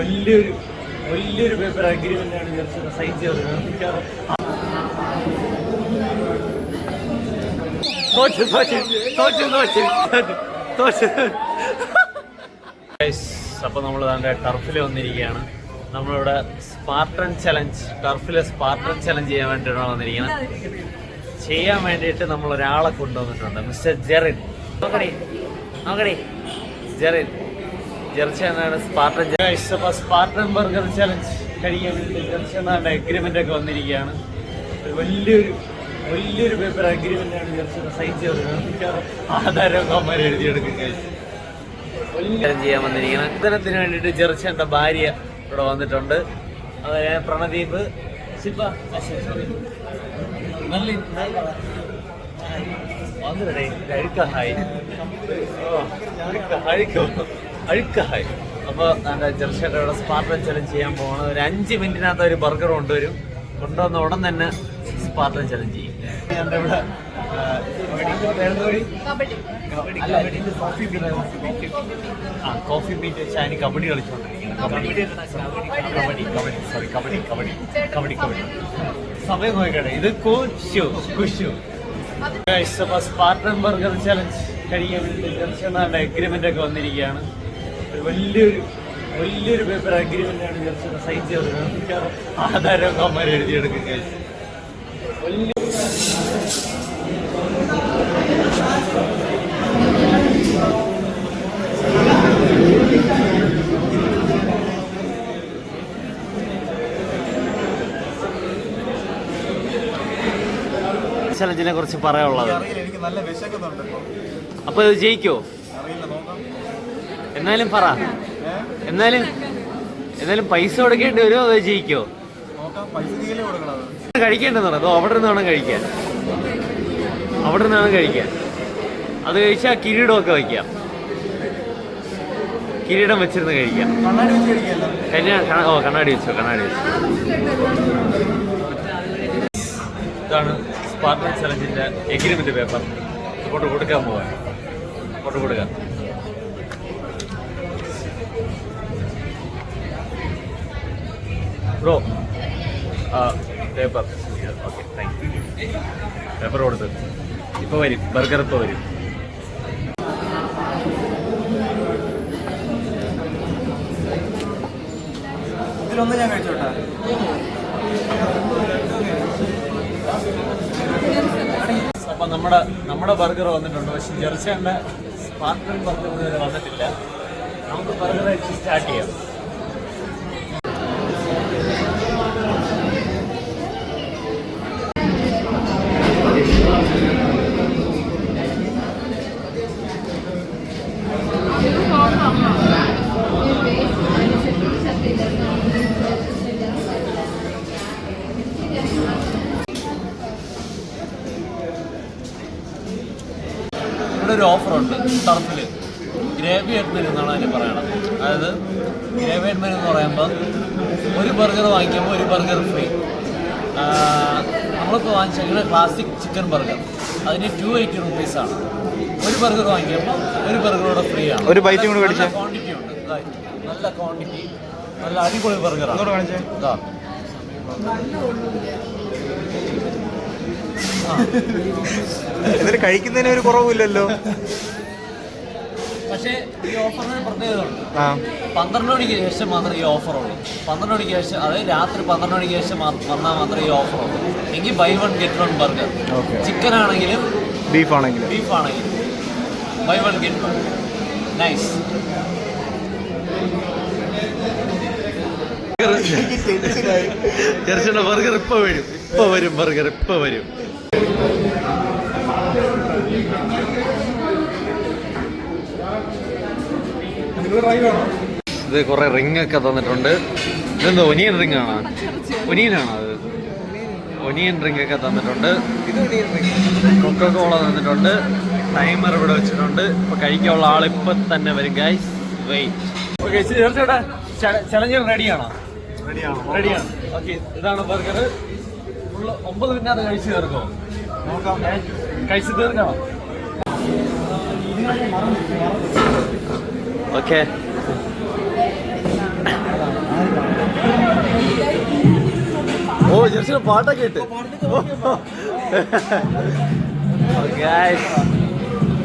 വലിയൊരു വലിയൊരു paper അഗ്രിമെന്റാണ് just sign ചെയ്തത് തോച്ചു അപ്പോൾ നമ്മൾ അതിന്റെ ടർഫിൽ വന്നിരിക്കുകയാണ് നമ്മളിവിടെ സ്പാർട്ടൻ ചലഞ്ച് ടർഫിലെ സ്പാർട്ടൻ ചലഞ്ച് ചെയ്യാൻ വേണ്ടിയിട്ടാണ് വന്നിരിക്കുന്നത് ചെയ്യാൻ വേണ്ടിയിട്ട് നമ്മൾ ഒരാളെ കൊണ്ടുവന്നിട്ടുണ്ട് മിസ്റ്റർ ജെറിൻ. നോക്കണേ നോക്കണേ ജെറിൻ. ജെർച്ചനാണ് സ്പാർട്ടൻ അപ്പോൾ സ്പാർട്ടൻ ബർഗർ ചലഞ്ച് കഴിക്കാൻ വേണ്ടി ജെർച്ചനാണ് അഗ്രിമെന്റ് ഒക്കെ വന്നിരിക്കുകയാണ്. വലിയൊരു വലിയൊരു പേപ്പർ അഗ്രിമെന്റാണ് ആണ് ജെർച്ചന സൈൻ ചെയ്തത്. ആധാരമൊക്കെ അമ്മമാർ എഴുതിയെടുക്കുക. വലിയ ചെയ്യാൻ വന്നിരിക്കുന്നത് അത്തരത്തിന് വേണ്ടിയിട്ട് ജെർച്ചന്റെ ഭാര്യ ഇവിടെ വന്നിട്ടുണ്ട്. അതുപോലെ പ്രണദീപ് ശില്പ നല്ല വന്നിടേ അഴുക്ക ഹായ്. ഓ, അഴുക്ക അഴുക്കോ അഴുക്ക ഹായ് അപ്പോൾ എന്റെ ജെർച്ചയുടെ ഇവിടെ സ്പാർട്ടൻ ചലഞ്ച് ചെയ്യാൻ പോകണം ഒരു അഞ്ച് മിനിറ്റിനകത്ത് ഒരു ബർഗർ കൊണ്ടുവരും. കൊണ്ടുവന്ന ഉടൻ തന്നെ സ്പാർട്ടൻ ചലഞ്ച് ചെയ്യും. എന്റെ ഇവിടെ ആ, കോഫി മീറ്റ് ആ കോഫി ബീറ്റ് വെച്ച് അതിന് കബഡി കളിച്ചുകൊണ്ടിരിക്കുകയാണ് കബഡി കബഡി. കബഡി. സോറി കബഡി കബഡി. കബഡി കബഡി. സമയം നോക്കട്ടെ ഇത് കുശു അപ്പൊ സ്പാർട്ടൻ ബർഗർ ചലഞ്ച് കഴിയാൻ വേണ്ടി അഗ്രിമെന്റ് ഒക്കെ വന്നിരിക്കുകയാണ്. ഒരു വലിയൊരു വലിയൊരു പേപ്പർ അഗ്രിമെന്റാണ് ആണ് സൈൻ ചെയ്തത്. ആധാരമൊക്കെ അമ്മമാർ എഴുതിയെടുക്കും guys. വലിയ ചലഞ്ചിനെ കുറിച്ച് പറയാനുള്ളത്. അറിയില്ല നല്ല വിശക്കുന്നുണ്ട്. ഇപ്പൊ അപ്പൊ ഇത് ജയിക്കോ എന്നാലും പറ. എന്നാലും എന്നാലും പൈസ കൊടുക്കേണ്ടി വരുമോ അതോ ജയിക്കോ? കഴിക്കേണ്ടതാണ്. അതോ അവിടെ നിന്ന് വേണം കഴിക്കാൻ? അവിടെ നിന്ന് വേണം കഴിക്കാൻ. അത് കഴിച്ചാൽ കിരീടമൊക്കെ വയ്ക്കാം. കിരീടം വെച്ചിരുന്ന് കഴിക്കാം. കല്യാണം ഓ കണ്ണാടി വെച്ചോ കണ്ണാടി വെച്ചോ. ഇതാണ് സ്പാർട്ടൻ ചലഞ്ചിന്റെ എഗ്രിമെന്റ് പേപ്പർ. അങ്ങോട്ട് കൊടുക്കാൻ പോവാൻ അങ്ങോട്ട് കൊടുക്കാം. Bro paper okay thank you paper കൊടുത്ത്. ഇപ്പൊ വരും. ബർഗർ ഇപ്പോൾ വരും. ഇതിലൊന്നും ഞാൻ കഴിച്ചോട്ടെ? അപ്പൊ നമ്മുടെ നമ്മുടെ ബർഗർ വന്നിട്ടുണ്ട്. പക്ഷെ ജർച്ചയുടെ സ്പാർട്ടൻ ബർഗർ വന്നിട്ടില്ല. നമുക്ക് ബർഗർ സ്റ്റാർട്ട് ചെയ്യാം ഇവിടെ ഒരു ഓഫറുണ്ട് ടർഫിൽ ഗ്രേവി അഡ്മിൻ എന്നാണ് അതിന് പറയണത്. അതായത് ഗ്രേവി അഡ്മിൻ എന്ന് പറയുമ്പോൾ ഒരു ബർഗർ വാങ്ങിക്കുമ്പോൾ ഒരു ബർഗർ ഫ്രീ. നമ്മളിപ്പോൾ വാങ്ങിച്ചിട്ട് ക്ലാസിക് ചിക്കൻ ബർഗർ അതിന് ടു എയ്റ്റി റുപ്പീസാണ് ഒരു ബർഗർ വാങ്ങിക്കുമ്പോൾ ഒരു ബർഗറോടെ ഫ്രീ ആണ്. ഒരു ബൈറ്റ് കൂടി മേടിച്ചേ. ക്വാണ്ടിറ്റി ഉണ്ട്. നല്ല ക്വാണ്ടിറ്റി നല്ല അടിപൊളി ബർഗറാണ് ഇതിന് കഴിക്കുന്നതിന് ഒരു കുറവില്ലല്ലോ പക്ഷേ ഈ ഓഫറിന് പ്രത്യേകത ഉണ്ട്. പന്ത്രണ്ട് മണിക്ക് ശേഷം മാത്രമേ ഈ ഓഫർ ഉള്ളൂ. പന്ത്രണ്ട് മണിക്ക് ശേഷം അതായത് രാത്രി പന്ത്രണ്ട് മണിക്ക് ശേഷം വന്നാൽ മാത്രമേ ഈ ഓഫർ ഉള്ളൂ. എങ്കിൽ buy one get one burger chicken ആണെങ്കിലും ബീഫ് ആണെങ്കിലും. ബീഫ് ആണെങ്കിലും. Buy one get one nice ജെർസിയുടെ burger ഇപ്പൊ വരും. ഇപ്പൊ വരും ബർഗർ ഇപ്പൊ വരും. ഇത് കുറെ റിംഗ് ഒക്കെ തന്നിട്ടുണ്ട്. ഇതെന്താ ഒനിയൻ റിംഗ് ആണോ? ഒനിയനാണോ അത്? ഒനിയൻ റിംഗ് ഒക്കെ തന്നിട്ടുണ്ട്. കൊക്ക കോള തന്നിട്ടുണ്ട്. ടൈമർ ഇവിടെ വെച്ചിട്ടുണ്ട്. ഇപ്പൊ കഴിക്കാനുള്ള ആൾ ഇപ്പൊ തന്നെ വരും ഗൈസ് വെയിറ്റ് ചലഞ്ചർ റെഡിയാണോ റെഡിയാണോ റെഡിയാണ് ഓക്കെ ഇതാണ് ബർഗർ ഒമ്പത് മിനിറ്റ് കഴിച്ചു തീർക്കോ? നോക്കാം. കഴിച്ചു തീർക്കണോ. ഓക്കെ. ഓ ജെർസിയുടെ പാട്ടൊക്കെ ഇട്ട്.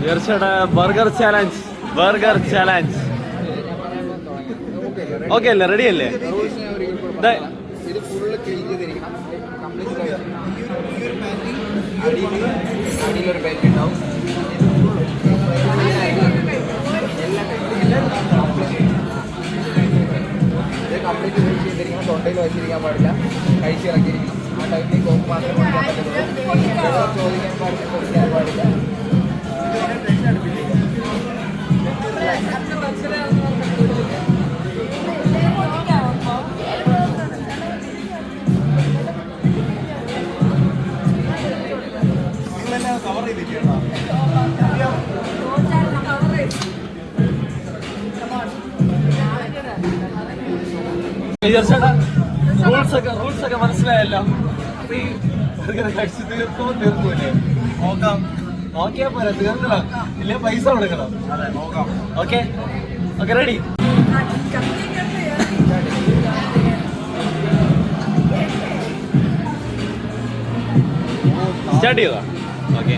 ജെർസിയുടെ burger challenge burger challenge. Okay അല്ലേ റെഡി അല്ലേ? അടിയിലൊരു പാന്റ് ഉണ്ടാവും. ഇത് കംപ്ലീറ്റ് യൂസ് ചെയ്തിരിക്കണം തൊണ്ടയിൽ വെച്ചിരിക്കാൻ പാടില്ല. കഴിച്ച് ഇറക്കിയിരിക്കണം ആ ടൈമിൽ കോക്ക് മാത്രം ചോദിക്കാൻ പാടില്ല. കുടിക്കാൻ പാടില്ല കവർ ചെയ്തിരിക്കണം റൂൾസ് ഒക്കെ റൂൾസ് ഒക്കെ മനസ്സിലായല്ലോ. അപ്പൊ ഈ burger കഴിച്ച് തീർക്കുമോ? തീർക്കൂലേ. നോക്കാം. നോക്കിയാ പോരാ തീർക്കണം. ഇല്ലേ പൈസ കൊടുക്കണം. ഓക്കെ. ഓക്കെ റെഡി സ്റ്റാർട്ട് ചെയ്തോ? ഓക്കെ.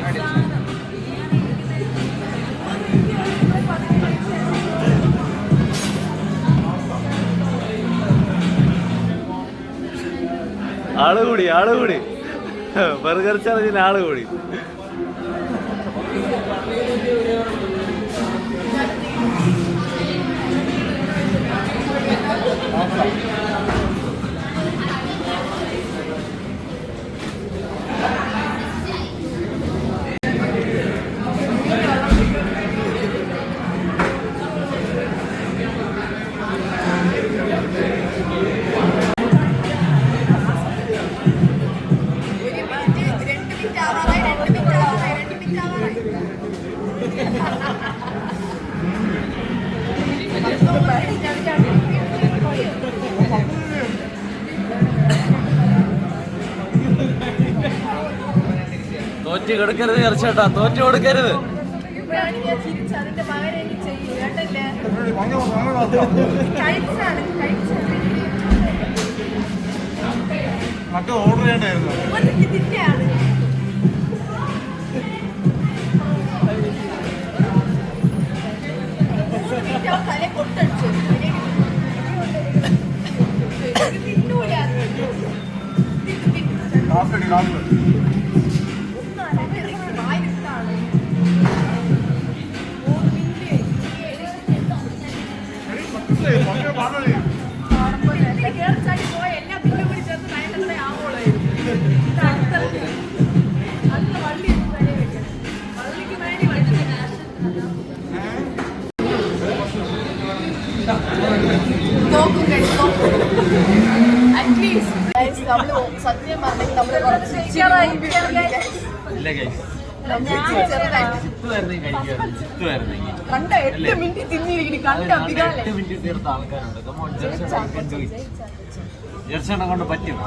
ആൾ കൂടി ആൾ കൂടി. ബർഗർ ചാർജിന് ആൾ കൂടി. ഒരു തോറ്റ് കൊടുക്കരുത് ചേട്ടാ തോറ്റ് കൊടുക്കരുത്. മറ്റേ ഓർഡർ ചെയ്യണ്ടായിരുന്നു. സത്യം പറഞ്ഞാൽ നമ്മൾ കുറച്ച് ഇല്ല കഴിച്ചു കഴിക്കുമായിരുന്നു കണ്ട എട്ട് മിനിറ്റ് തിന്നിരിക്കുന്നു. കണ്ട അഭികാലം എട്ട് മിനിറ്റ് തീർത്ത ആൾക്കാരുണ്ട്. ജർഷനെ കൊണ്ട് പറ്റും.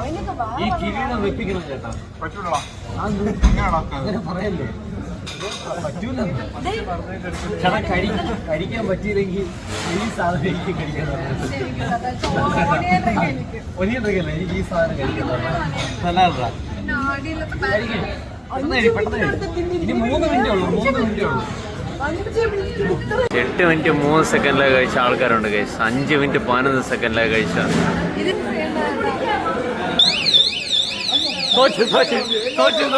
ഈ കിരീടം വെപ്പിക്കണം ചേട്ടാ. പറ്റൂടാ? അങ്ങനെ പറയല്ലേ? പറ്റൂല ചേട്ടാ കഴിക്കാൻ കഴിക്കാൻ പറ്റിയില്ലെങ്കിൽ ഈ സാധനം എനിക്ക് കഴിക്കാൻ ഒനിയുണ്ടെങ്കിലേ എനിക്ക്. ഈ സാധനം കഴിക്കാൻ നല്ലതാ. പെട്ടെന്ന്. ഇനി മൂന്ന് മിനിറ്റേ ഉള്ളൂ മൂന്ന് മിനിറ്റേ ഉള്ളൂ. എട്ട് മിനിറ്റ് മൂന്ന് സെക്കൻഡിലൊക്കെ കഴിച്ച ആൾക്കാരുണ്ട് കഴിച്ച അഞ്ച് മിനിറ്റ് പതിനൊന്ന് സെക്കൻഡിലൊക്കെ കഴിച്ച തോറ്റ് തോറ്റു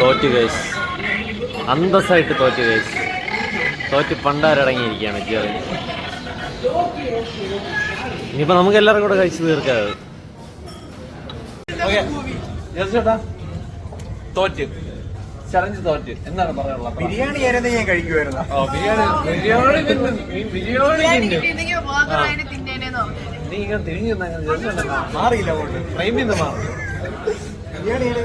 തോറ്റ് ഗൈസ് അന്തസ്സായിട്ട് തോറ്റ് ഗൈസ് തോറ്റ് പണ്ടാരടങ്ങിയിരിക്കുകയാണ് ജിയറി ഇനിയിപ്പോ നമുക്ക് എല്ലാവരും കൂടെ കഴിച്ചു തീർക്കാം ചേട്ടാ. തോറ്റ്. ചലഞ്ച് തോറ്റ്. എന്താണ് പറയാനുള്ളത്? ബിരിയാണി ആയിരുന്നു ഞാൻ കഴിക്കുമായിരുന്നു ഓ ബിരിയാണി ബിരിയാണി നീ ഇങ്ങനെ തിരിഞ്ഞു മാറിയില്ല അങ്ങോട്ട്. ഫ്രെയിമിൽ നിന്ന് മാറും.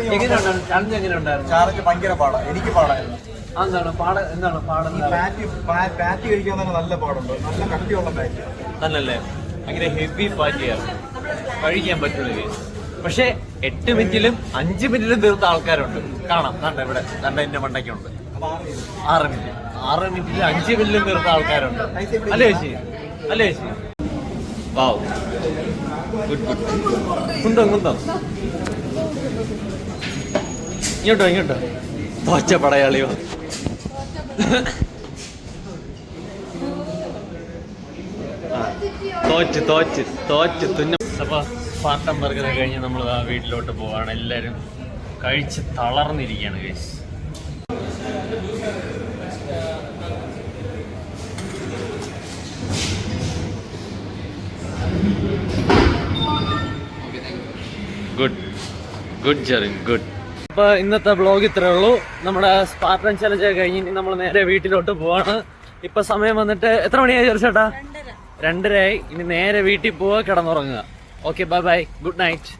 എങ്ങനെയുണ്ടായിരുന്നു ചലഞ്ച് എങ്ങനെ ഉണ്ടായിരുന്നു ചാർജ് ഭയങ്കര പാടാ. എനിക്ക് പാടായിരുന്നു. എന്താണ് പാട എന്താണ് ഈ പാടെന്താണ് പാറ്റി പാറ്റി കഴിക്കാൻ തന്നെ നല്ല പാടുണ്ട്. നല്ല കട്ടിയുള്ള പാറ്റി നല്ലല്ലേ? ഭയങ്കര ഹെവി പാറ്റിയാണ് കഴിക്കാൻ പറ്റുള്ളൂ പക്ഷേ പക്ഷെ എട്ട് മിനിറ്റിലും അഞ്ച് മിനിറ്റിലും തീർത്ത ആൾക്കാരുണ്ട്. കാണാം. കണ്ട ഇവിടെ? കണ്ട എന്റെ മണ്ടയ്ക്കുണ്ട്. ആറ് മിനിറ്റ് ആറ് മിനിറ്റിൽ അഞ്ച് മിനിറ്റിലും തീർത്ത ആൾക്കാരുണ്ട്. അല്ലേ ചേച്ചി അല്ലേ ചേച്ചി വാവ് ഗുഡ് ഗുഡ് കുന്തോ കുന്തോ ഇങ്ങോട്ടോ ഇങ്ങോട്ടോ. തോച്ച പടയാളിയോ തോച്ച് തോച്ച് തോച്ച് തുന്ന. അപ്പൊ പാർട്ടം ബർഗർ കഴിഞ്ഞ് നമ്മൾ ആ വീട്ടിലോട്ട് പോവാണ്. എല്ലാരും കഴിച്ച് തളർന്നിരിക്കുകയാണ് കേസ് ഗുഡ് ഗുഡ് ജെറിൻ ഗുഡ് അപ്പൊ ഇന്നത്തെ ബ്ലോഗ് ഇത്രേ ഉള്ളൂ. നമ്മുടെ സ്പാർട്ടൻ ചലഞ്ച് കഴിഞ്ഞ് ഇനി നമ്മൾ നേരെ വീട്ടിലോട്ട് പോവാണ്. ഇപ്പൊ സമയം വന്നിട്ട് എത്ര മണിയായി ചേർച്ചേട്ടാ രണ്ടരയായി. ഇനി നേരെ വീട്ടിൽ പോവുക കിടന്നുറങ്ങുക. Okay bye bye good night